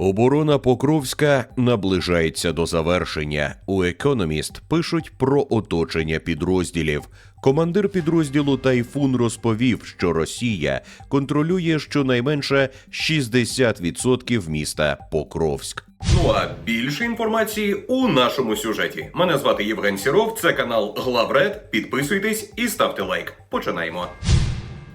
Оборона Покровська наближається до завершення. У Економіст пишуть про оточення підрозділів. Командир підрозділу Тайфун розповів, що Росія контролює щонайменше 60% міста Покровськ. Ну а більше інформації у нашому сюжеті. Мене звати Євген Сіров, це канал Главред. Підписуйтесь і ставте лайк. Починаємо.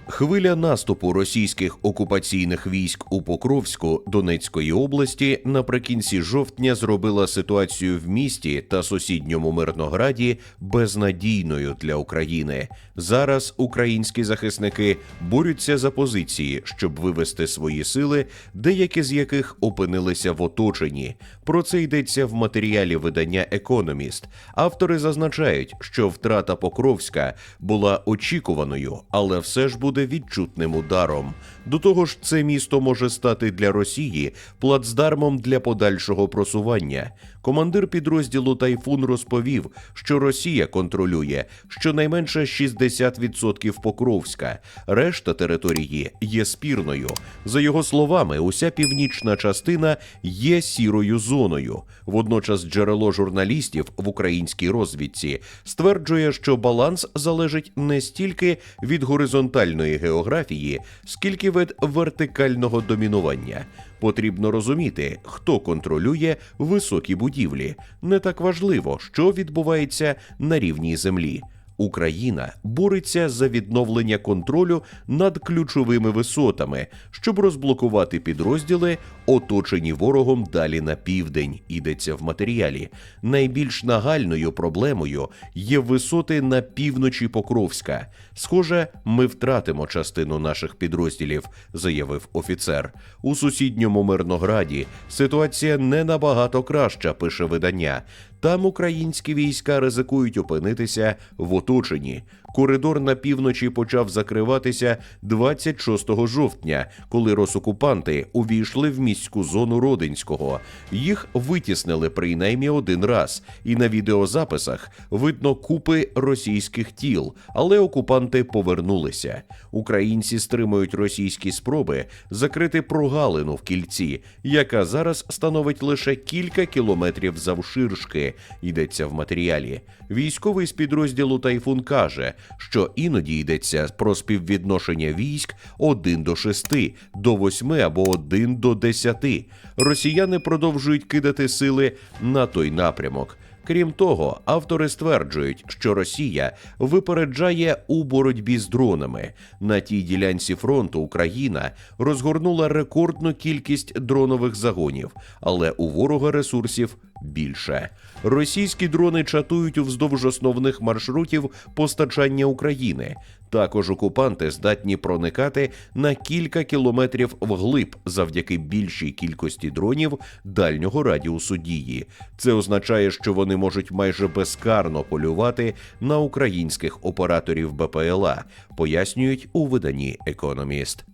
Хвиля наступу російських окупаційних військ у Покровську Донецької області наприкінці жовтня зробила ситуацію в місті та сусідньому Мирнограді безнадійною для України. Зараз українські захисники борються за позиції, щоб вивести свої сили, деякі з яких опинилися в оточенні. Про це йдеться в матеріалі видання Економіст. Автори зазначають, що втрата Покровська була очікуваною, але все ж буде відчутним ударом. До того ж, це місто може стати для Росії плацдармом для подальшого просування. Командир підрозділу Тайфун розповів, що Росія контролює щонайменше 60% Покровська. Решта території є спірною. За його словами, уся північна частина є сірою зоною. Водночас джерело журналістів в українській розвідці стверджує, що баланс залежить не стільки від горизонтальної географії, скільки від вертикального домінування. Потрібно розуміти, хто контролює високі будівлі. Не так важливо, що відбувається на рівні землі. Україна бореться за відновлення контролю над ключовими висотами, щоб розблокувати підрозділи, оточені ворогом далі на південь. Йдеться в матеріалі. Найбільш нагальною проблемою є висоти на півночі Покровська. Схоже, ми втратимо частину наших підрозділів, заявив офіцер. У сусідньому Мирнограді ситуація не набагато краща, пише видання. Там українські війська ризикують опинитися в оточенні. Коридор на півночі почав закриватися 26 жовтня, коли росокупанти увійшли в міську зону Родинського. Їх витіснили принаймні один раз, і на відеозаписах видно купи російських тіл, але окупанти повернулися. Українці стримують російські спроби закрити прогалину в кільці, яка зараз становить лише кілька кілометрів завширшки. Йдеться в матеріалі. Військовий з підрозділу Тайфун каже, що іноді йдеться про співвідношення військ 1 до 6, до 8 або 1 до 10. Росіяни продовжують кидати сили на той напрямок. Крім того, автори стверджують, що Росія випереджає у боротьбі з дронами. На тій ділянці фронту Україна розгорнула рекордну кількість дронових загонів, але у ворога ресурсів більше. Російські дрони чатують уздовж основних маршрутів постачання України. Також окупанти здатні проникати на кілька кілометрів вглиб завдяки більшій кількості дронів дальнього радіусу дії. Це означає, що вони можуть майже безкарно полювати на українських операторів БПЛА, пояснюють у виданні Економіст.